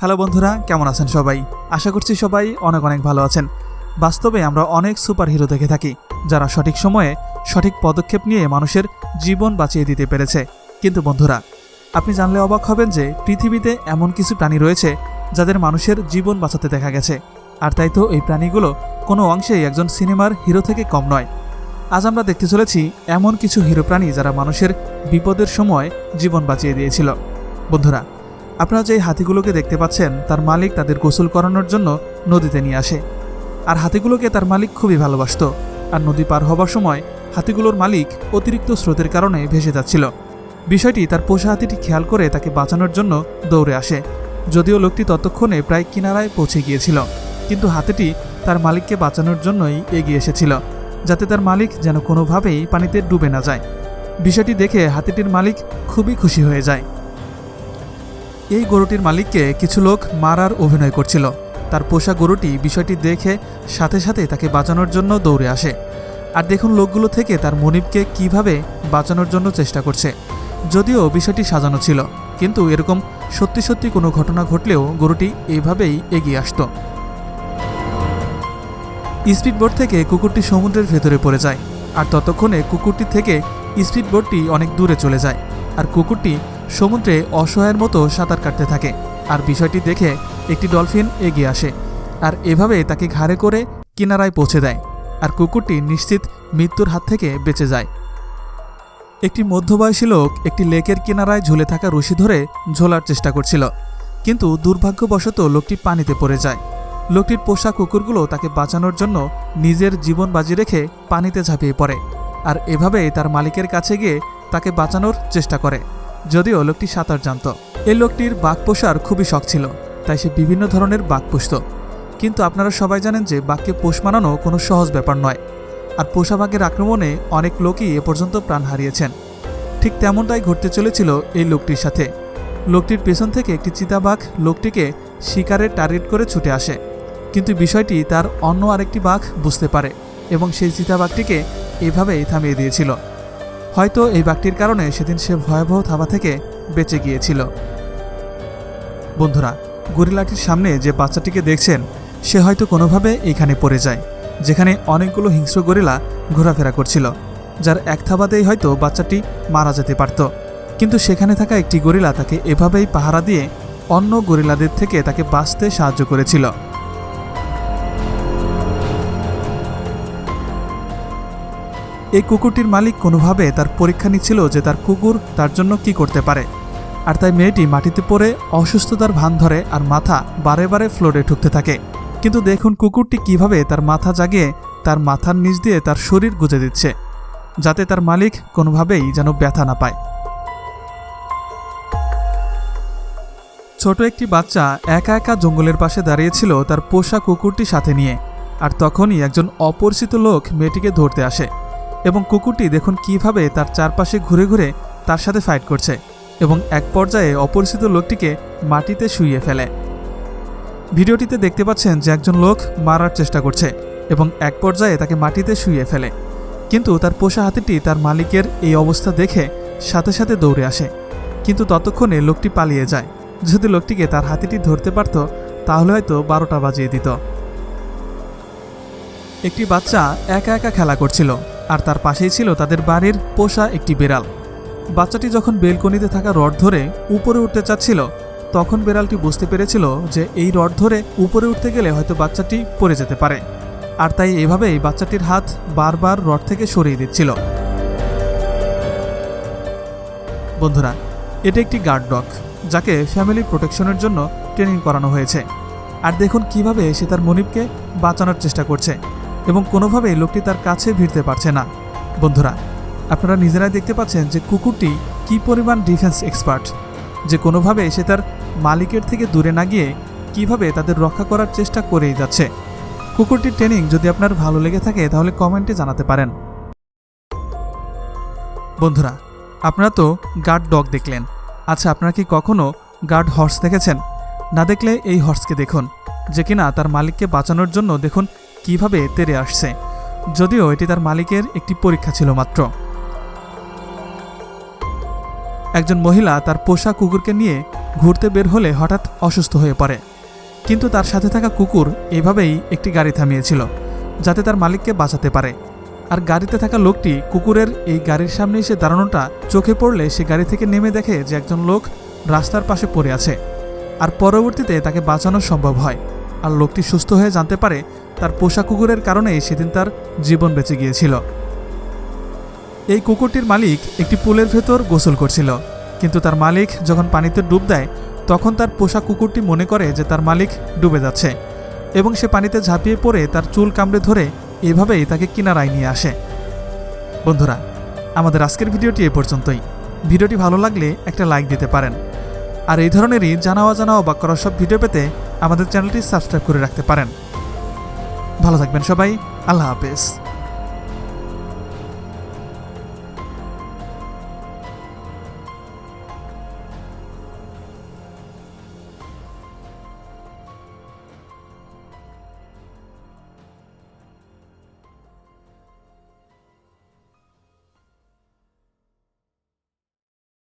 Hello বন্ধুরা, কেমন আছেন সবাই? আশা করছি সবাই অনেক অনেক ভালো আছেন। বাস্তবে আমরা অনেক সুপার হিরো দেখে থাকি, যারা সঠিক সময়ে সঠিক পদক্ষেপ নিয়ে মানুষের জীবন বাঁচিয়ে দিতে পেরেছে। কিন্তু বন্ধুরা, আপনি জানলে অবাক হবেন যে পৃথিবীতে এমন কিছু প্রাণী রয়েছে যাদের মানুষের জীবন বাঁচাতে দেখা গেছে। আর তাই তো এই প্রাণীগুলো কোনো অংশেই একজন সিনেমার হিরো থেকে কম নয়। আজ আমরা দেখতে চলেছি এমন কিছু হিরো প্রাণী যারা মানুষের বিপদের সময় জীবন বাঁচিয়ে দিয়েছিল। বন্ধুরা আপনারা যে হাতিগুলোকে দেখতে পাচ্ছেন, তার মালিক তাদের গোসল করানোর জন্য নদীতে নিয়ে আসে। আর হাতিগুলোকে তার মালিক খুবই ভালোবাসত। আর নদী পার হবার সময় হাতিগুলোর মালিক অতিরিক্ত স্রোতের কারণে ভেসে যাচ্ছিল। বিষয়টি তার পোষা হাতিটি খেয়াল করে তাকে বাঁচানোর জন্য দৌড়ে আসে। যদিও লোকটি ততক্ষণে প্রায় কিনারায় পৌঁছে গিয়েছিল, কিন্তু হাতিটি তার মালিককে বাঁচানোর জন্যই এগিয়ে এসেছিল, যাতে তার মালিক যেন কোনোভাবেই পানিতে ডুবে না যায়। বিষয়টি দেখে হাতিটির মালিক খুবই খুশি হয়ে যায়। এই গরুটির মালিককে কিছু লোক মারার অভিনয় করছিল। তার পোষা গরুটি বিষয়টি দেখে সাথে সাথে তাকে বাঁচানোর জন্য দৌড়ে আসে। আর দেখুন লোকগুলো থেকে তার মনিবকে কীভাবে বাঁচানোর জন্য চেষ্টা করছে। যদিও বিষয়টি সাজানো ছিল, কিন্তু এরকম সত্যি সত্যি কোনো ঘটনা ঘটলেও গরুটি এভাবেই এগিয়ে আসতো। স্পিডবোট থেকে কুকুরটি সমুদ্রের ভেতরে পড়ে যায়, আর ততক্ষণে কুকুরটি থেকে স্পিডবোটটি অনেক দূরে চলে যায়, আর কুকুরটি সমুদ্রে অসহায়ের মতো সাঁতার কাটতে থাকে। আর বিষয়টি দেখে একটি ডলফিন এগিয়ে আসে আর এভাবে তাকে ঘাড়ে করে কিনারায় পৌঁছে দেয় আর কুকুরটি নিশ্চিত মৃত্যুর হাত থেকে বেঁচে যায়। একটি মধ্যবয়সী লোক একটি লেকের কিনারায় ঝুলে থাকা রশি ধরে ঝোলার চেষ্টা করছিল, কিন্তু দুর্ভাগ্যবশত লোকটি পানিতে পড়ে যায়। লোকটির পোষা কুকুরগুলো তাকে বাঁচানোর জন্য নিজের জীবন বাজি রেখে পানিতে ঝাঁপিয়ে পড়ে আর এভাবে তার মালিকের কাছে গিয়ে তাকে বাঁচানোর চেষ্টা করে। যদিও লোকটি সাঁতার জানত। এই লোকটির বাঘ পোষার খুবই শখ ছিল, তাই সে বিভিন্ন ধরনের বাঘ পুষত। কিন্তু আপনারা সবাই জানেন যে বাঘকে পোষ মানানো কোনো সহজ ব্যাপার নয়। আর পোষা বাঘের আক্রমণে অনেক লোকই এ পর্যন্ত প্রাণ হারিয়েছেন। ঠিক তেমনটাই ঘটতে চলেছিল এই লোকটির সাথে। লোকটির পেছন থেকে একটি চিতাবাঘ লোকটিকে শিকারের টার্গেট করে ছুটে আসে। কিন্তু বিষয়টি তার অন্য আরেকটি বাঘ বুঝতে পারে এবং সেই চিতাবাঘটিকে এভাবেই থামিয়ে দিয়েছিল। হয়তো এই বাঘটির কারণে সেদিন সে ভয়াবহ থাবা থেকে বেঁচে গিয়েছিল। বন্ধুরা, গরিলাটির সামনে যে বাচ্চাটিকে দেখছেন, সে হয়তো কোনোভাবে এখানে পড়ে যায়, যেখানে অনেকগুলো হিংস্র গরিলা ঘোরাফেরা করছিল, যার এক থাবাতেই হয়তো বাচ্চাটি মারা যেতে পারত। কিন্তু সেখানে থাকা একটি গরিলা তাকে এভাবেই পাহারা দিয়ে অন্য গরিলাদের থেকে তাকে বাঁচতে সাহায্য করেছিল। এই কুকুরটির মালিক কোনোভাবে তার পরীক্ষা নিচ্ছিল যে তার কুকুর তার জন্য কি করতে পারে। আর তাই মেয়েটি মাটিতে পড়ে অসুস্থতার ভান ধরে আর মাথা বারে বারে ফ্লোরে ঠুকতে থাকে। কিন্তু দেখুন কুকুরটি কীভাবে তার মাথা জাগিয়ে তার মাথার নিচ দিয়ে তার শরীর গুজে দিচ্ছে, যাতে তার মালিক কোনোভাবেই যেন ব্যথা না পায়। ছোট একটি বাচ্চা একা একা জঙ্গলের পাশে দাঁড়িয়েছিল তার পোষা কুকুরটি সাথে নিয়ে, আর তখনই একজন অপরিচিত লোক মেয়েটিকে ধরতে আসে। এবং কুকুরটি দেখুন কীভাবে তার চারপাশে ঘুরে ঘুরে তার সাথে ফাইট করছে এবং এক পর্যায়ে অপরিচিত লোকটিকে মাটিতে শুইয়ে ফেলে। ভিডিওটিতে দেখতে পাচ্ছেন যে একজন লোক মারার চেষ্টা করছে এবং এক পর্যায়ে তাকে মাটিতে শুইয়ে ফেলে। কিন্তু তার পোষা হাতিটি তার মালিকের এই অবস্থা দেখে সাথে সাথে দৌড়ে আসে। কিন্তু ততক্ষণে লোকটি পালিয়ে যায়। যদি লোকটিকে তার হাতিটি ধরতে পারত, তাহলে হয়তো বারোটা বাজিয়ে দিত। একটি বাচ্চা একা একা খেলা করছিল। আর তার পাশেই ছিল তাদের বাড়ির পোষা একটি বেড়াল। বাচ্চাটি যখন বেলকনিতে থাকা রড ধরে উপরে উঠতে চাচ্ছিল, তখন বেড়ালটি বুঝতে পেরেছিল যে এই রড ধরে উপরে উঠতে গেলে হয়তো বাচ্চাটি পড়ে যেতে পারে। আর তাই এভাবেই বাচ্চাটির হাত বারবার রড থেকে সরিয়ে দিচ্ছিল। বন্ধুরা, এটা একটি গার্ড ডগ, যাকে ফ্যামিলি প্রোটেকশনের জন্য ট্রেনিং করানো হয়েছে। আর দেখুন কীভাবে সে তার মনিবকে বাঁচানোর চেষ্টা করছে। এবং কোনোভাবেই লোকটি তার কাছে ভিড়তে পারছে না। বন্ধুরা, আপনারা নিজেরাই দেখতে পাচ্ছেন যে কুকুরটি কি পরিমাণ ডিফেন্স এক্সপার্ট যে কোনোভাবে সে তার মালিকের থেকে দূরে না গিয়ে কীভাবে তাদের রক্ষা করার চেষ্টা করেই যাচ্ছে। কুকুরটির ট্রেনিং যদি আপনার ভালো লেগে থাকে, তাহলে কমেন্টে জানাতে পারেন। বন্ধুরা, আপনারা তো গার্ড ডগ দেখলেন। আচ্ছা আপনারা কি কখনো গার্ড হর্স দেখেছেন? না দেখলে এই হর্সকে দেখুন, যে কিনা তার মালিককে বাঁচানোর জন্য দেখুন কীভাবে তেরে আসছে? যদিও এটি তার মালিকের একটি পরীক্ষা ছিল মাত্র। একজন মহিলা তার পোষা কুকুরকে নিয়ে ঘুরতে বের হলে হঠাৎ অসুস্থ হয়ে পড়ে। কিন্তু তার সাথে থাকা কুকুর এভাবেই একটি গাড়ি থামিয়েছিল, যাতে তার মালিককে বাঁচাতে পারে। আর গাড়িতে থাকা লোকটি কুকুরের এই গাড়ির সামনে এসে দাঁড়ানোটা চোখে পড়লে সে গাড়ি থেকে নেমে দেখে যে একজন লোক রাস্তার পাশে পড়ে আছে, আর পরবর্তীতে তাকে বাঁচানো সম্ভব হয়। আর লোকটি সুস্থ হয়ে জানতে পারে তার পোষা কুকুরের কারণেই সেদিন তার জীবন বেঁচে গিয়েছিল। এই কুকুরটির মালিক একটি পুলের ভেতর গোসল করছিল, কিন্তু তার মালিক যখন পানিতে ডুব দেয়, তখন তার পোষা কুকুরটি মনে করে যে তার মালিক ডুবে যাচ্ছে এবং সে পানিতে ঝাঁপিয়ে পড়ে তার চুল কামড়ে ধরে এভাবেই তাকে কিনারায় নিয়ে আসে। বন্ধুরা, আমাদের আজকের ভিডিওটি এ পর্যন্তই। ভিডিওটি ভালো লাগলে একটা লাইক দিতে পারেন। আর এই ধরনেরই জানা অজানা অবাক করার সব ভিডিও পেতে আমাদের চ্যানেলটি সাবস্ক্রাইব করে রাখতে পারেন। ভালো থাকবেন সবাই। আল্লাহ হাফেজ।